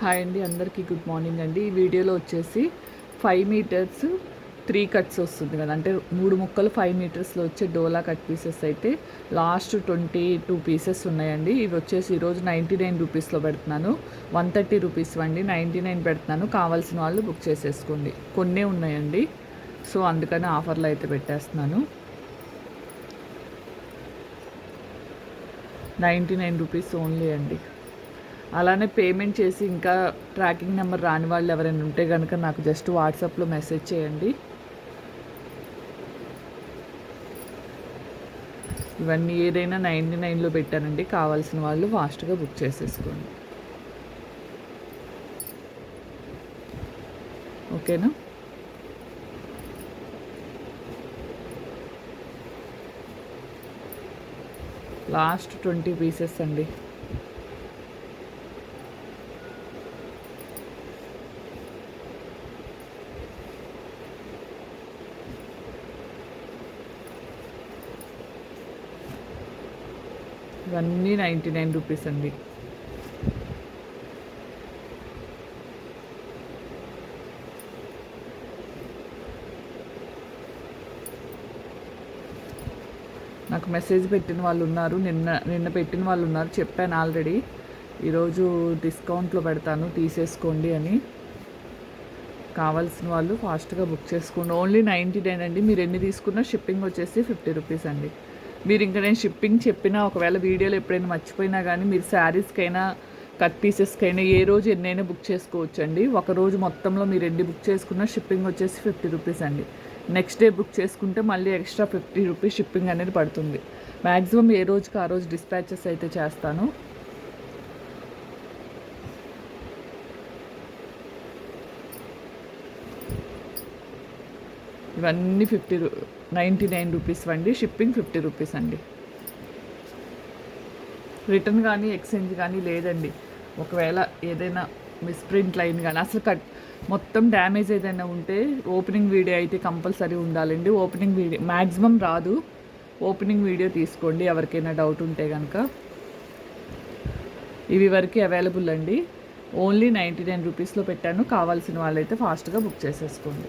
Hi అండి అందరికీ good morning అండి. ఈ వీడియోలో వచ్చేసి ఫైవ్ మీటర్స్ త్రీ కట్స్ వస్తుంది కదా. అంటే మూడు ముక్కలు ఫైవ్ మీటర్స్లో వచ్చే డోలా కట్ పీసెస్ అయితే లాస్ట్ ట్వంటీ టూ పీసెస్ ఉన్నాయండి. ఇవి వచ్చేసి ఈరోజు నైంటీ నైన్ రూపీస్లో పెడుతున్నాను. వన్ థర్టీ రూపీస్ అండి నైంటీ నైన్ పెడుతున్నాను. కావాల్సిన వాళ్ళు బుక్ చేసేసుకోండి. కొన్నే ఉన్నాయండి. సో అందుకని ఆఫర్లో అయితే పెట్టేస్తున్నాను. నైంటీ నైన్ రూపీస్ ఓన్లీ అండి. అలానే పేమెంట్ చేసి ఇంకా ట్రాకింగ్ నెంబర్ రాని వాళ్ళు ఎవరైనా ఉంటే కనుక నాకు జస్ట్ వాట్సాప్లో మెసేజ్ చేయండి. ఇవన్నీ ఏదైనా నైంటీ నైన్లో పెట్టానండి. కావాల్సిన వాళ్ళు ఫాస్ట్గా బుక్ చేసేసుకోండి. ఓకేనా? లాస్ట్ ట్వంటీ పీసెస్ అండి. ఇవన్నీ నైంటీ నైన్ రూపీస్ అండి. నాకు మెసేజ్ పెట్టిన వాళ్ళు ఉన్నారు. నిన్న నిన్న పెట్టిన వాళ్ళు ఉన్నారు. చెప్పాను ఆల్రెడీ ఈరోజు డిస్కౌంట్లో పెడతాను. తీసేసుకోండి అని. కావాల్సిన వాళ్ళు ఫాస్ట్గా బుక్ చేసుకోండి. ఓన్లీ నైంటీ నైన్ అండి. మీరు ఎన్ని తీసుకున్నా షిప్పింగ్ వచ్చేసి ఫిఫ్టీ రూపీస్ అండి. మీరు ఇంకా నేను షిప్పింగ్ చెప్పినా ఒకవేళ వీడియోలో ఎప్పుడైనా మర్చిపోయినా కానీ మీరు శారీస్కైనా కట్ పీసెస్కైనా ఏ రోజు ఎన్నైనా బుక్ చేసుకోవచ్చు అండి ఒక రోజు మొత్తంలో మీరు ఎన్ని బుక్ చేసుకున్నా షిప్పింగ్ వచ్చేసి ఫిఫ్టీ రూపీస్ అండి. నెక్స్ట్ డే బుక్ చేసుకుంటే మళ్ళీ ఎక్స్ట్రా ఫిఫ్టీ రూపీస్ షిప్పింగ్ అనేది పడుతుంది. మ్యాక్సిమం ఏ రోజుకి ఆ రోజు డిస్పాచెస్ అయితే చేస్తాను. ఇవన్నీ ఫిఫ్టీ రూ నైంటీ నైన్ రూపీస్ అండి. షిప్పింగ్ ఫిఫ్టీ రూపీస్ అండి. రిటర్న్ కానీ ఎక్స్చేంజ్ కానీ లేదండి. ఒకవేళ ఏదైనా మిస్ప్రింట్ లైన్ కానీ అసలు కట్ మొత్తం డ్యామేజ్ ఏదైనా ఉంటే ఓపెనింగ్ వీడియో అయితే కంపల్సరీ ఉండాలండి. ఓపెనింగ్ వీడియో మ్యాక్సిమం రాదు. ఓపెనింగ్ వీడియో తీసుకోండి ఎవరికైనా డౌట్ ఉంటే కనుక ఇవి వరకు అవైలబుల్ అండి. ఓన్లీ నైంటీ నైన్ రూపీస్లో పెట్టాను. కావాల్సిన వాళ్ళైతే ఫాస్ట్గా బుక్ చేసేసుకోండి.